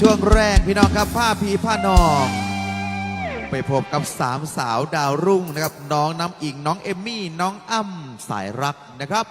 ช่วงแรกพี่น้องครับผ้าผีผ้านอง ไปพบกับสามสาวดาวรุ่งนะครับ น้องน้ำอิงน้องเอมมี่ น้องอ้ำสายรักนะครับ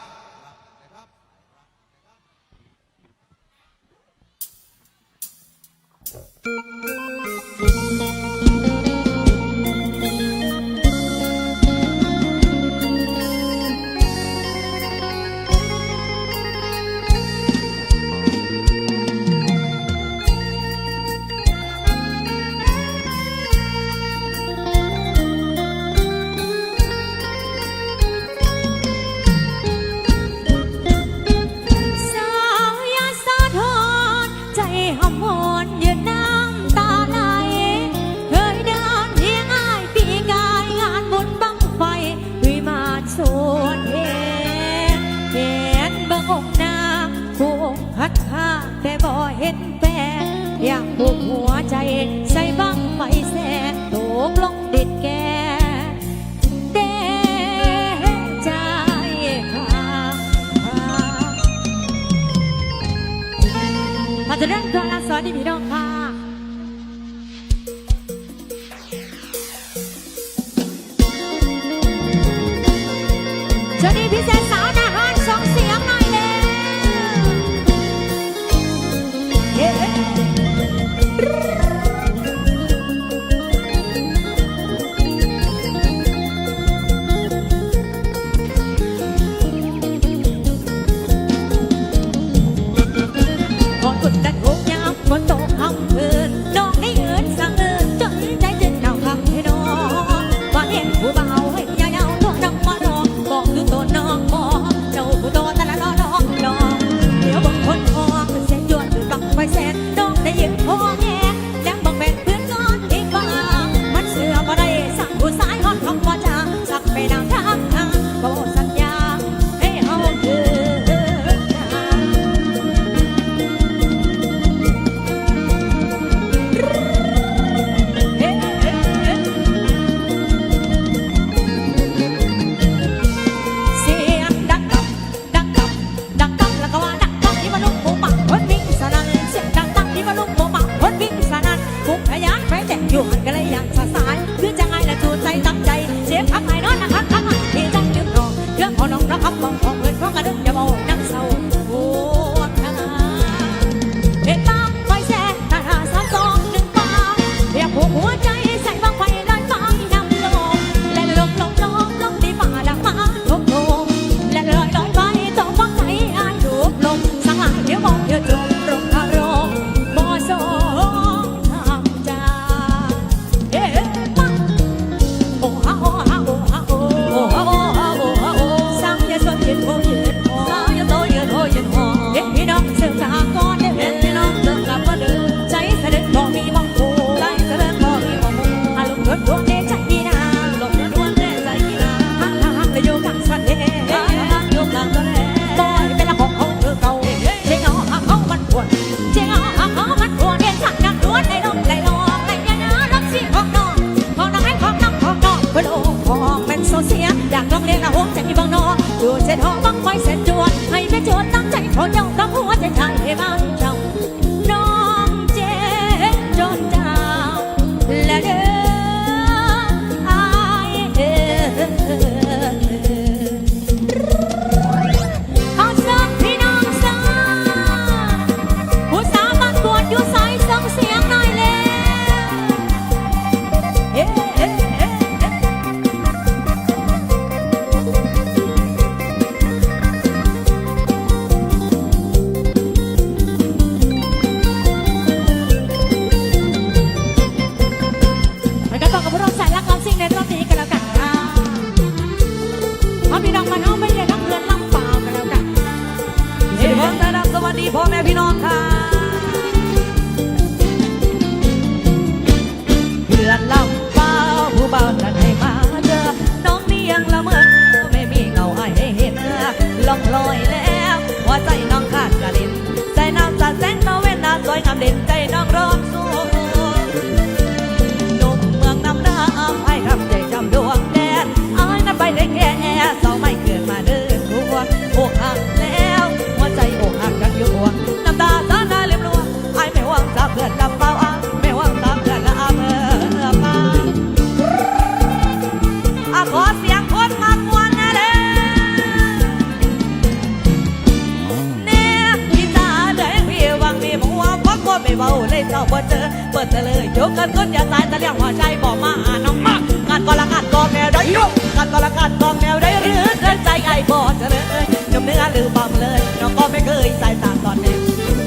บ่เจอเปิดเธอเลยยกกันก้นอย่าตายแต่เลี้ยงหัวใจบอกมาหาน้องมางานก็ละงานกองแนวได้ยกงานก็ละงานกองแนวได้หรือเกินใจไอ้บ่เจริญเลยยมเนื้อหรือบังเลยน้องก็ไม่เคยใส่ตาตอนนี้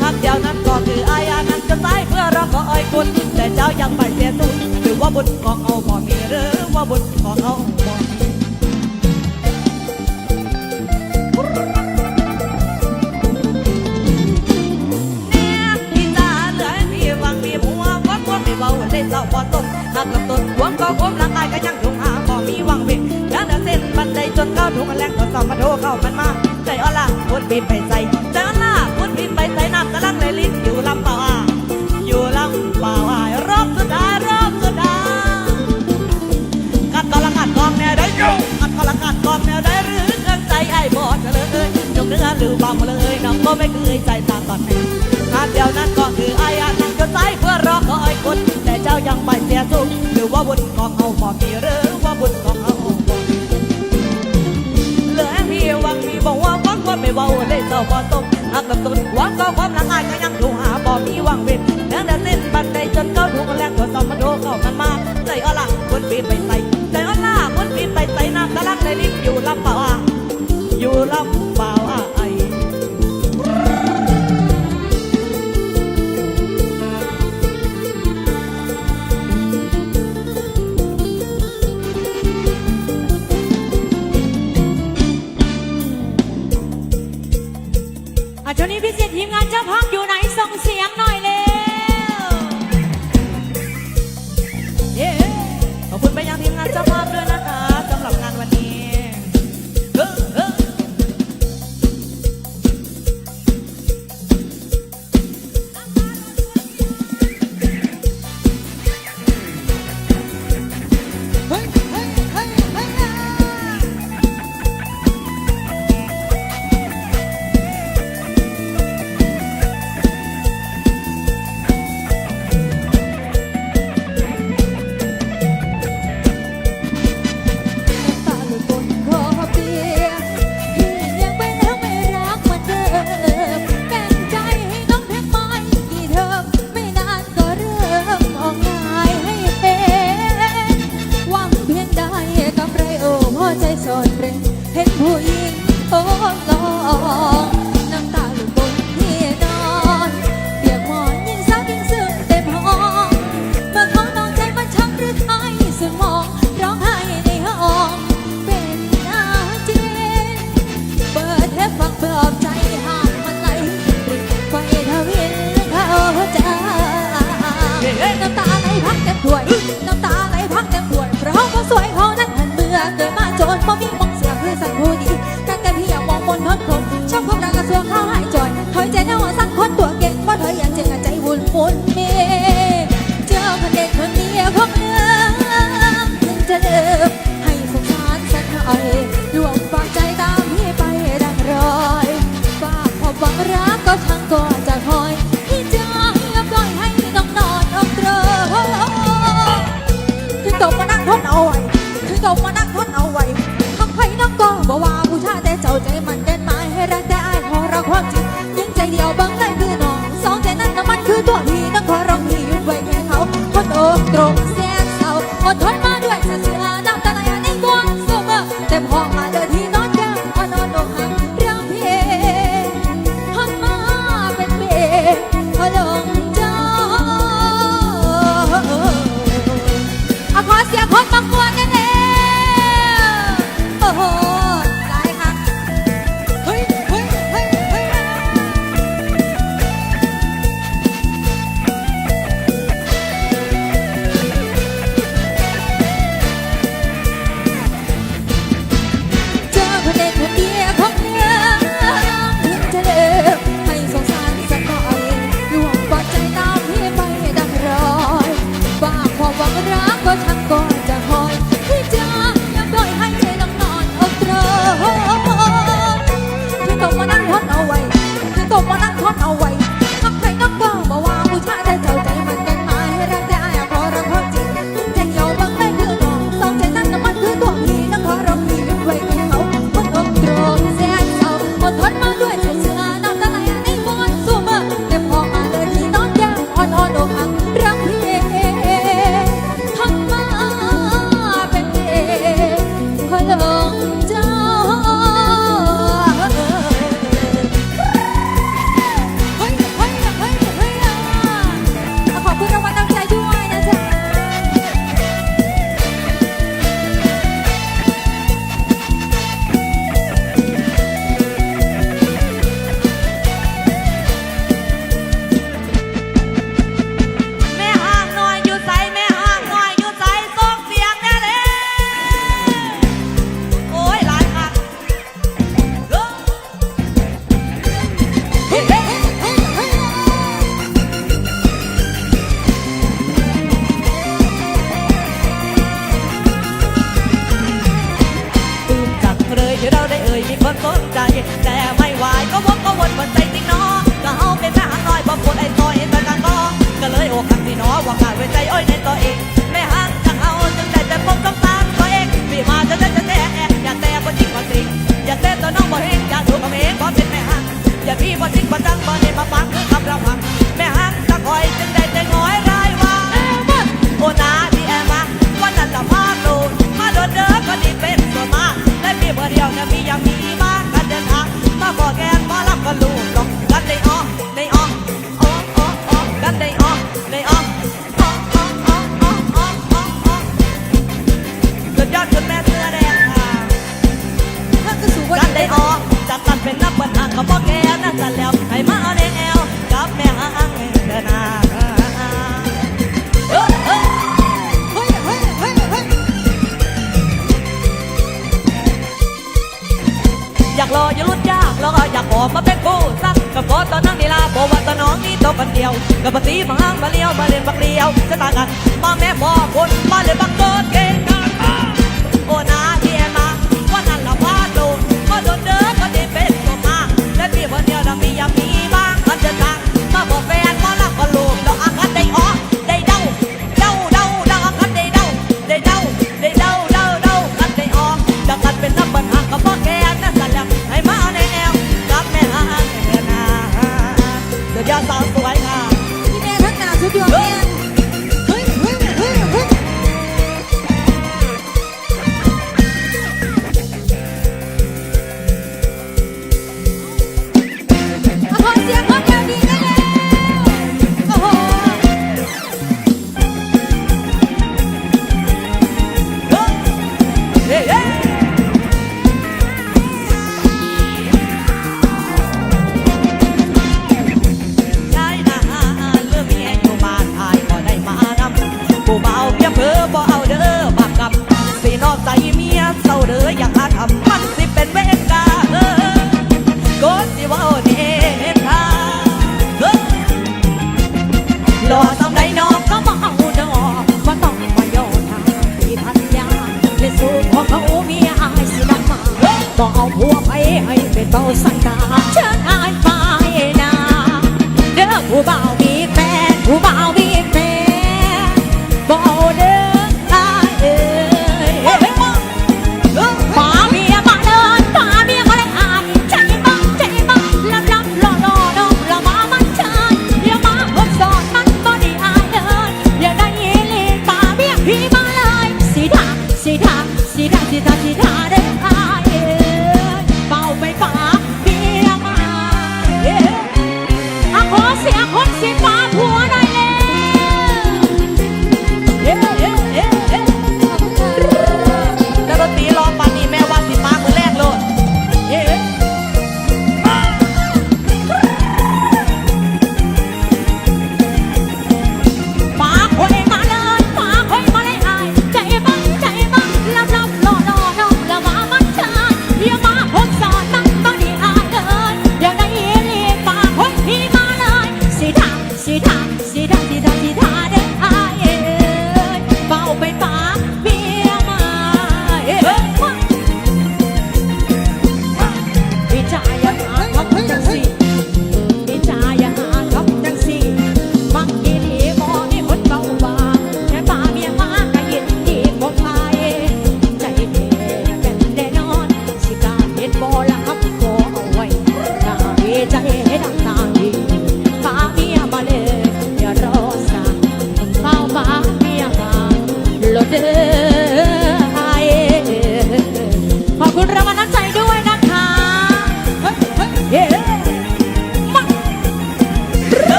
ทักเดียวนั้นก็คืออายานั้นจะตายเพื่อเราก็อ้อยคุณแต่เจ้ายังไปเสียสุดหรือว่าบุญของเอาบ่มีหรือว่าบุญของเอาบ่มี หวงก็คมร่างกายก็ยังทุ่งหาพอมีหวังเวกยังเดินเส้นบันไดจนก้าวทุ่งแรงก็สอบมาโทเข้ามันมาใจอ่อนละพูดบินไปใส่ใจอ่อนละพูดบินไปใส่น้ำกำลังไหลลิ้นอยู่ลำเปล่าอะอยู่ลำเปล่าอะรอบสุดท้ายรอบสุดท้ายกัดกอละกัดกองแนวได้กัดกอละกัดกองแนวได้หรือเกินใจไอ้บอดเลยจงเนื้อหรือบังเลยน้องก็ไม่เคยใจตามตอนนี้งานเดียวนั้นก็ จ้ายังไม่เสียสุขหรือว่าบุญของเอาบ่มีหรือว่าบุญของเอาบ่มีเหลือพี่วังพี่บอกว่าวังว่าไม่เบาเลยเจ้าบ่ตกหักกับตุนหวังก็ความละอายก็ยังถูกหาบ่มีวังเว้น ดมาจนบ่ากรออย่าลุ้ดยากแล้ก็อยากออกมาเป็นผู้สักกับพอตอนนั่งนี่ลาบอกว่าตอนน้องนี่ตัวคนเดียว กับปฏิบังล่างมาเลี้ยวมาเรียนบักเลี้ยวจะต่างกันมาแม่พ่อคนมาเลยบักเกิดเก่ง ต้องเอาผัวไปให้เป็นเบาสังตา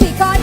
because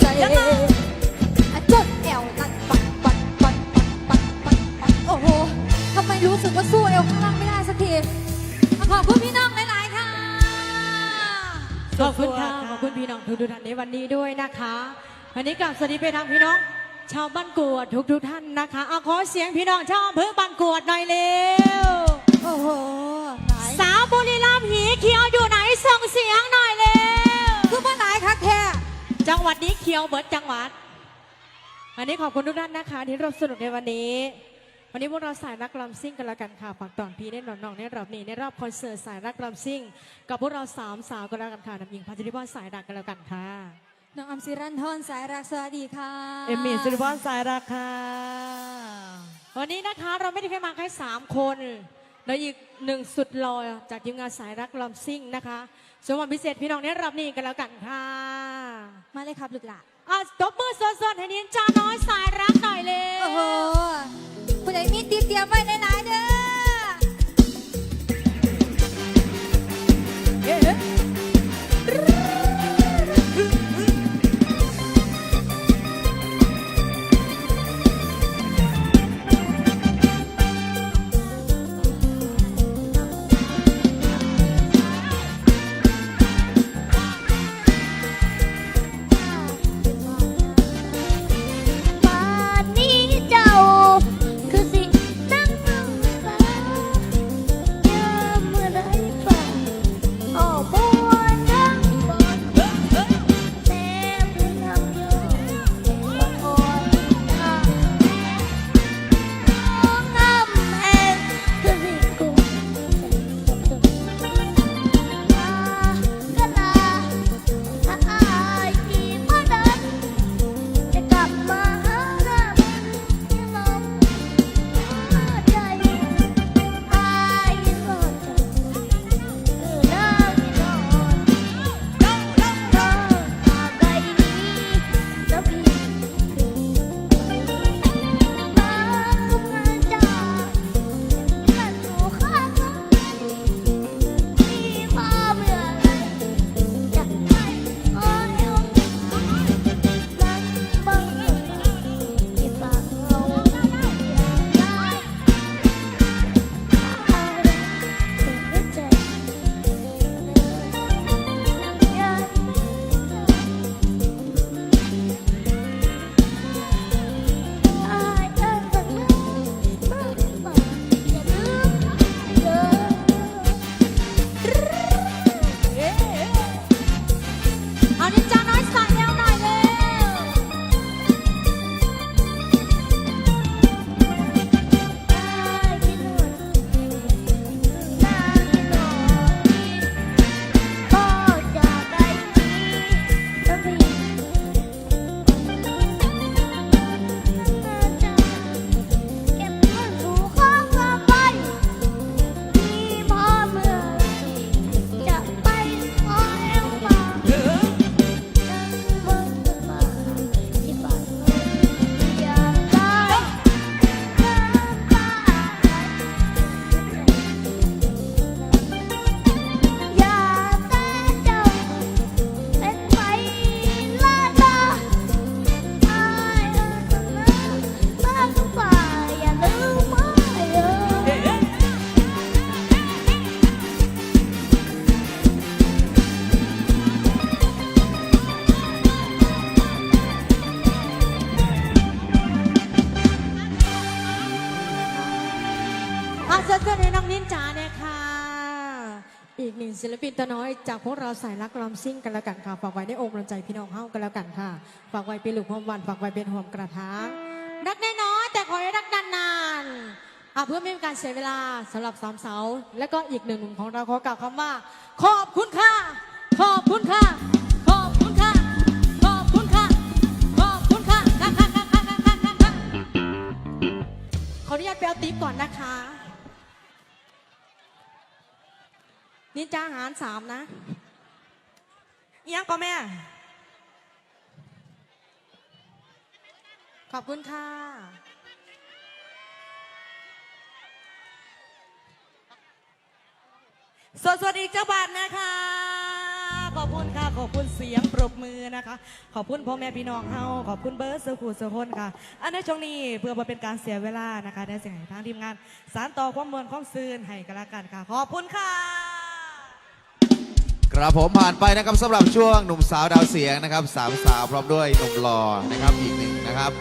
ใจอะจดแอวนั่นปัดปัดปัดปัดปัดปัดปัดโอ้โหทำไมรู้สึกว่าสู้เอวข้างล่างไม่ได้สักทีอะขอบคุณพี่น้องหลายๆค่ะขอบคุณค่ะขอบคุณพี่น้องทุกทุกๆท่านในวันนี้ด้วยนะคะวันนี้กลับสวัสดีไปทางพี่น้อง ชาวบ้านกวดทุกทุกๆท่านนะคะเอาขอเสียงพี่น้องชาวอำเภอบ้านกวดหน่อยเร็วโอ้โหหลายสาวบุรีรัมย์หีเขียวอยู่ไหนส่งเสียงหน่อยเร็วคือว่าหลายคักแท้ จังหวัดนี้เขียวเบิดจังหวัด วันนี้ขอบคุณทุกท่านนะคะ ที่ร่วมสนุกในวันนี้ วันนี้พวกเราสายรักลำซิ่งกันแล้วกันค่ะฝากตอนพี่แน่นอนน้องในรอบนี้ในรอบคอนเสิร์ตสายรักลำซิ่ง กับพวกเราสามสาวกันแล้วกันค่ะนำยิงพัชริพรสายดักกันแล้วกันค่ะน้องอัมซิรันทอนสายรักสวัสดีค่ะเอมมี่สิริพรสายรักค่ะวันนี้นะคะเราไม่ได้แค่มาแค่สามคน แล้วอีกหนึ่งสุดหล่อจากทีมงานสายรักลำซิ่งนะคะสมวันพิเศษพี่น้องได้รับนี่กันแล้วกันค่ะ มาเลยครับลูกหลานอะตบมือสดๆให้นินจาน้อยสายรักหน่อยเลยโอ้โหผู้ใดมีติดเตรียมไว้หลายๆเด้อ ศิลปินตัวน้อยจากพวกเราสายรักลำซิ่งกันแล้วกันค่ะ ฝากไว้ในองค์รำใจพี่น้องเฮากันแล้วกันค่ะ ฝากไว้เป็นหลูกหอมหวันฝากไว้เป็นหอมกระทะรักแน้อยแต่ขอให้รักนานๆอะเพื่อไม่เป็นการเสียเวลาสำหรับสามสาวและก็อีกหนึ่งหนุ่มของเราขอกล่าวคำว่า ขอบคุณค่ะ ขอบคุณค่ะ ขอบคุณค่ะ ขอบคุณค่ะ ขอบคุณค่ะค่ะค่ะค่ะค่ะค่ะค่ะขออนุญาตไปเอาติ๊บก่อนนะคะ นี่จ้าหารสามนะอิหยังก็แม่ ขอบคุณค่ะสวัสดีเจ้าบาทนะคะ ขอบคุณค่ะ ขอบคุณเสียงปรบมือนะคะ ขอบคุณพ่อแม่พี่น้องเฮา ขอบคุณเบิร์ดสุขุสุคนค่ะ อันในช่วงนี้เพื่อบ่เป็นการเสียเวลานะคะได้เสียงให้ทางทีมงาน สารต่อความเมือนความซืนให้กันละกันค่ะ ขอบคุณค่ะ ครับผมผ่านไปนะครับสำหรับช่วงหนุ่มสาวดาวเสียงนะครับสามสาวพร้อมด้วยหนุ่มหล่อนะครับอีกหนึ่งนะครับ